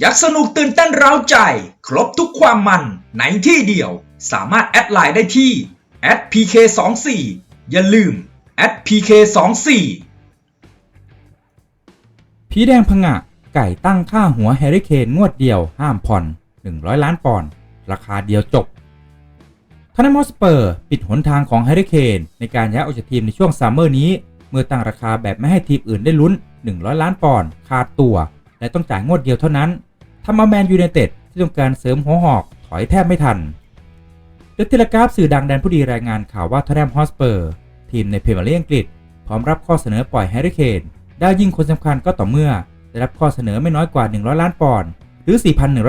อยากสนุกตื่นเต้นเร้าใจ ครบทุกความมันในที่เดียว สามารถแอดไลน์ได้ที่ @pk24 อย่าลืม @pk24 ผีแดงพงะ ไก่ตั้งค่าหัวแฮร์รี่เคนงวดเดียวห้ามผ่อน 100 ล้านปอนด์ราคาเดียวจบทอนนมอสเปอร์ปิดหนทางของแฮร์รี่เคนในการย้ายออกจากทีมในช่วงซัมเมอร์นี้ เมื่อตั้งราคาแบบไม่ให้ทีมอื่นได้ลุ้น 100 ล้านปอนด์ขาดตัว และต้องจ่ายงวดเดียวเท่านั้น ทำเอาแมนยูไนเต็ดที่ต้องการเสริมหัวหอกถอยแทบไม่ทันเดอะเทเลกราฟสื่อดังแดนผู้ดีรายงานข่าวว่าทอนแนมฮอสเปอร์ทีมในพรีเมียร์ลีกอังกฤษ พร้อมรับข้อเสนอปล่อยแฮร์รี่เคนได้ยิ่งคนสำคัญก็ต่อเมื่อ ได้รับข้อเสนอไม่น้อยกว่า 100 ล้านปอนด์หรือ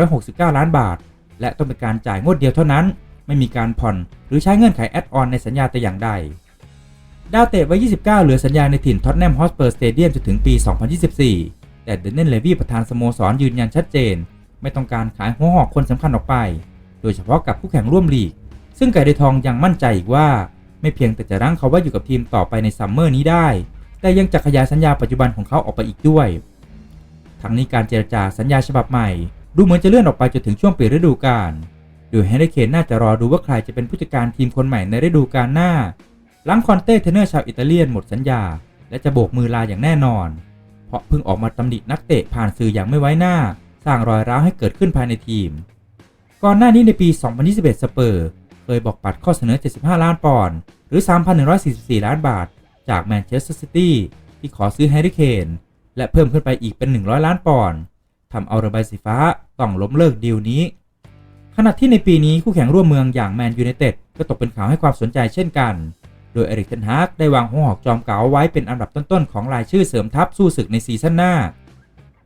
4,169 ล้านบาท และต้องเป็นการจ่ายงวดเดียวเท่านั้น ไม่มีการผ่อนหรือใช้เงื่อนไขแอดออนในสัญญาแต่อย่างใด ดาวเตะวัย 29 เหลือสัญญาในถิ่นท็อตแนมฮอสเปอร์สเตเดียมจนถึงปี 2024 แต่เดนเนนเลวี่ประธานสโมสรยืนยันชัดเจน ไม่ต้องการขายหัวหอกคนสำคัญออกไป โดยเฉพาะกับคู่แข่งร่วมลีก ซึ่งไก่ไดทองยังมั่นใจอีกว่า ไม่เพียงแต่จะรั้งเขาไว้อยู่กับทีมต่อไปในซัมเมอร์นี้ได้ แต่ยังจะขยายสัญญาปัจจุบันของเขาออกไปอีกด้วย ทั้งนี้การเจรจาสัญญาฉบับใหม่ ดูเหมือนจะเลื่อนออกไปจนถึงช่วงปิดฤดูกาล โดยแฮร์รี่เคนน่าจะรอดูว่าใครจะเป็นผู้จัดการทีมคนใหม่ในฤดูกาลหน้า หลังคอนเต้เทรนเนอร์ชาวอิตาเลียนหมดสัญญา และจะโบกมือลาอย่างแน่นอน เพราะเพิ่งออกมาตำหนินักเตะผ่านสื่ออย่างไม่ไว้หน้า สร้างรอยร้าวให้เกิดขึ้นภายในทีม ก่อนหน้านี้ในปี 2021 สเปอร์เคยบอกปัดข้อเสนอ 75 ล้านปอนด์หรือ 3,144 ล้านบาท จากแมนเชสเตอร์ซิตี้ที่ขอซื้อแฮร์รี่เคนและเพิ่มขึ้นไปอีกเป็น 100 ล้านปอนด์ทำเอาระบายสีฟ้าต้องล้มเลิกดีลนี้ ขณะที่ในปีนี้คู่แข่งร่วมเมืองอย่างแมนยูไนเต็ดก็ตกเป็นข่าวให้ความสนใจเช่นกัน โดยเอริกเทนฮากได้วางหัวหอกจอมเก๋าไว้เป็นอันดับต้นๆของรายชื่อเสริมทัพสู้ศึกในซีซั่นหน้า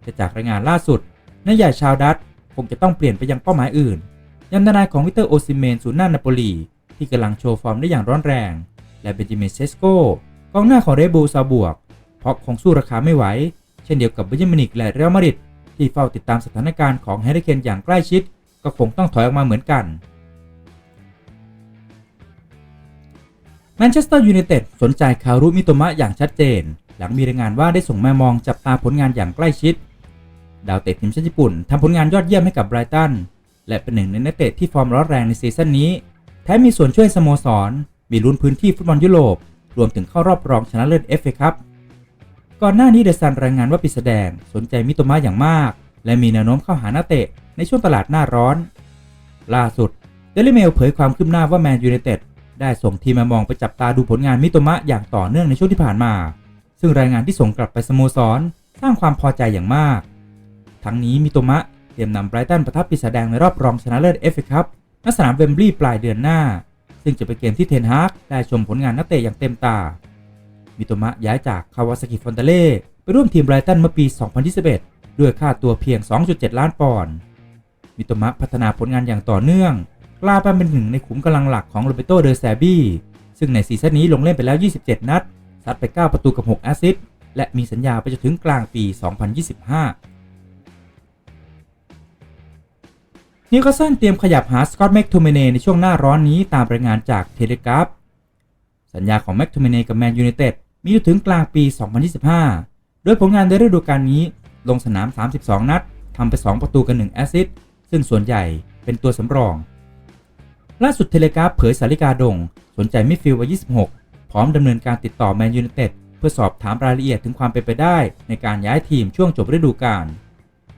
แต่จากรายงานล่าสุด นายใหญ่ชาวดัตคงจะต้องเปลี่ยนไปยังเป้าหมายอื่นยันทนายของวิเตอร์โอซิเมนศูนย์หน้านาโปลี ที่กำลังโชว์ฟอร์มได้อย่างร้อนแรง และเบนจามินเซสโกกองหน้าของเรบูซาบวก เพราะคงสู้ราคาไม่ไหว เช่นเดียวกับเบนจามินิกและเรอัลมาดริดที่เฝ้าติดตามสถานการณ์ของแฮร์รี่เคนอย่างใกล้ชิด ก็คงต้องถอยออกมาเหมือนกันแมนเชสเตอร์ยูไนเต็ดสนใจคารุมิโตมะอย่างชัดเจน หลังมีรายงานว่าได้ส่งแมมองจับตาผลงานอย่างใกล้ชิด ดาวเตะทีมชาติญี่ปุ่นทำผลงานยอดเยี่ยมให้กับไบรตัน และเป็นหนึ่งในนักเตะที่ฟอร์มร้อนแรงในซีซั่นนี้ แถมมีส่วนช่วยสโมสร มีลุ้นพื้นที่ฟุตบอลยุโรป รวมถึงเข้ารอบรองชนะเลิศเอฟเอคัพก่อนหน้านี้เดซันรายงานว่าปีแสดงสนใจมิโตมะอย่างมาก และมีแนวโน้มเข้าหานักเตะในช่วงตลาดหน้าร้อน ล่าสุดเดลิเมลเผยความคืบหน้าว่าแมนยูไนเต็ดได้ส่งทีมมามองไปจับตาดูผลงานมิโตมะอย่างต่อเนื่องในช่วงที่ผ่านมา ซึ่งรายงานที่ส่งกลับไปสโมสรสร้างความพอใจอย่างมาก ทั้งนี้มิโตมะเตรียมนำไบรตันประทับปีศาจแดงในรอบรองชนะเลิศเอฟเอคัพณสนามเวมบลีย์ปลายเดือนหน้า ซึ่งจะเป็นเกมที่เทนฮากได้ชมผลงานนักเตะอย่างเต็มตา มิโตมะย้ายจากคาวาซากิฟอนเตเล่ไปร่วมทีมไบรตันเมื่อปี 2021 ด้วยค่าตัวเพียง 2.7 ล้านปอนด์ มิโตมะพัฒนาผลงานอย่างต่อเนื่องกลายเป็นหนึ่งในขุมกำลังหลักของโรเบโตเดอแซบี้ซึ่งในซีซั่นนี้ลงเล่นไปแล้ว 27 นัด ซัดไป 9 ประตูกับ 6 แอสซิสต์ และมีสัญญาไปจนถึงกลางปี 2025 นิวคาสเซิลเตรียมขยับหาสกอตต์แม็กโทเมเนในช่วงหน้าร้อนนี้ตามรายงานจากเทเลกราฟสัญญาของแม็กโทเมเนกับแมนยูไนเต็ดมีอยู่ถึงกลางปี 2025 โดยผลงานในฤดูกาลนี้ลงสนาม 32 นัดทำไป 2 ประตูกับ1แอสซิสต์ซึ่งส่วนใหญ่เป็นตัวสำรอง ล่าสุดเทเลกราฟเผยสาริกาดง สนใจมิดฟิลด์วัย 26 พร้อมดำเนินการติดต่อแมนยูไนเต็ดเพื่อสอบถามรายละเอียดถึงความเป็นไปได้ ในการย้ายทีมช่วงจบฤดูกาล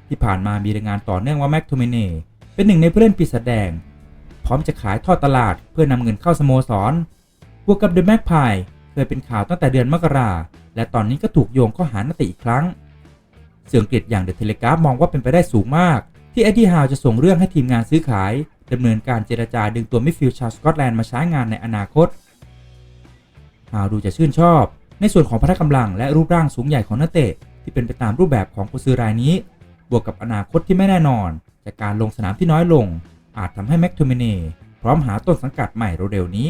ที่ผ่านมามีรายงานต่อเนื่องว่าแม็กโทเมเน่ เป็นหนึ่งในผู้เล่นปีศาจแดง พร้อมจะขายทอดตลาดเพื่อนำเงินเข้าสโมสรบวกกับเดอะแม็กพายเคยเป็นข่าวตั้งแต่เดือนมกราและตอนนี้ก็ถูกโยงข้อหานักเตะอีกครั้งเสื่องกฤษอย่างเดอะเทเลกราฟมองว่าเป็นไปได้สูงมาก ที่เอ็ดดี้ฮาวจะส่งเรื่องให้ทีมงานซื้อขายดำเนินการเจรจาดึงตัวมิฟิลชาวสกอตแลนด์มาใช้งานในอนาคตฮาวดูจะชื่นชอบ ในส่วนของพละกำลังและรูปร่างสูงใหญ่ของนักเตะที่เป็นไปตามรูปแบบของกุซือรายนี้ บวกกับอนาคตที่ไม่แน่นอน จากการลงสนามที่น้อยลง อาจทำให้แม็กโทเมเน่พร้อมหาต้นสังกัดใหม่เร็วๆนี้